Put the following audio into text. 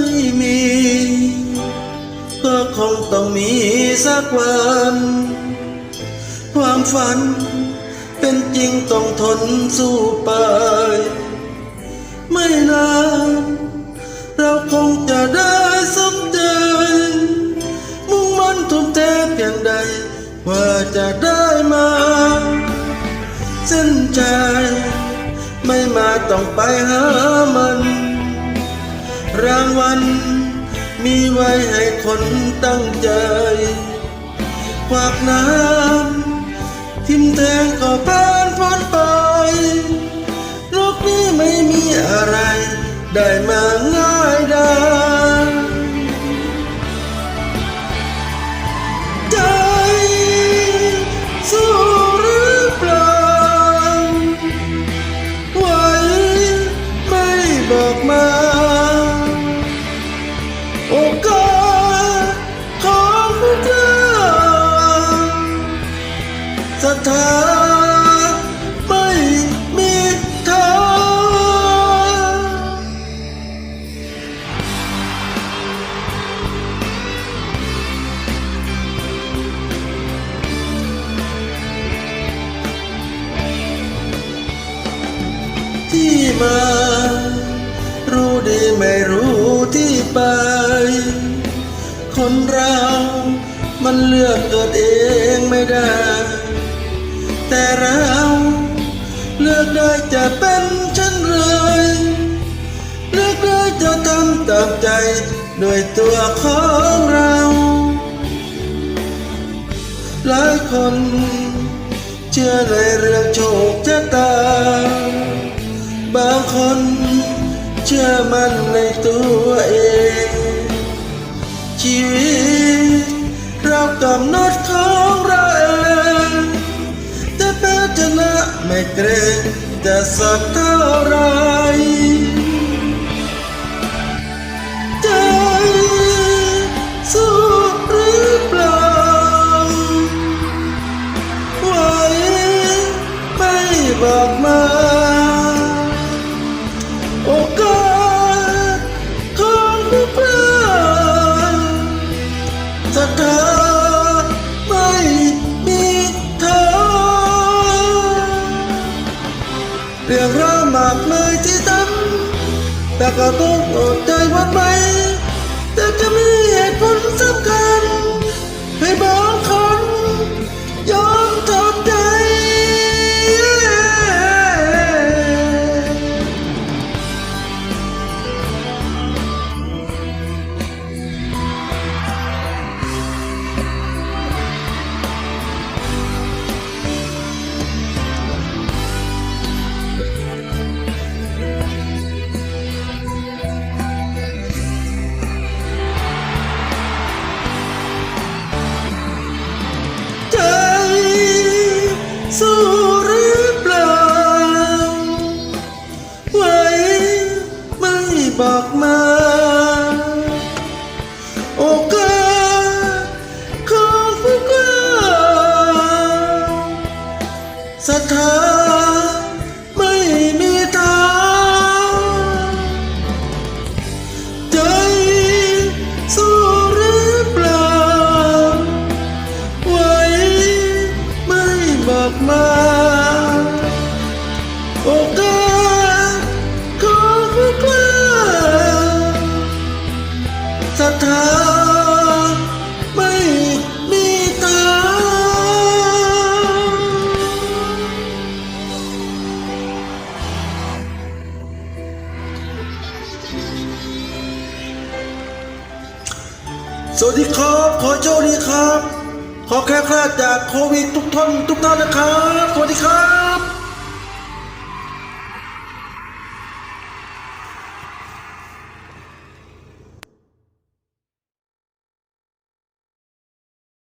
ไม่มี ก็คงต้องมีสักวัน ความฝันเป็นจริงต้องทนสู้ไป ไม่นานเราคงจะได้สมใจมุ่งมั่นทุ่มเทเพียงใดว่าจะได้มาเส้นใจไม่มาต้องไปหามัน รางวัลมีไว้ให้คนตั้งใจควากน้ำทิมแทงก็ผ่านพ้นไปโลกนี้ไม่มีอะไร ได้มาง่ายได้ โอกาสของพวกเราศรัทธาไม่มีทางที่มารู้ดีไม่รู้ คนเรา มันเลือกเกิดเองไม่ได้ แต่เราเลือกได้จะเป็นเช่นไรเลือกได้จะทำตามใจด้วยตัวของเรา หลายคนเชื่อในเรื่องโชคชะตา บางคนเชื่อมันในตัวเอง ชีวิตเรากำหนดของเราเองแต่แพ้ชนะไม่เกรงจะสักเท่าไหร ก็ต้องอดใจวันไหม บอกมา สวัสดีครับ ขอโชคดีครับ ขอแค่คลาดจากโควิดทุกท่านทุกท่านนะครับ สวัสดีครับ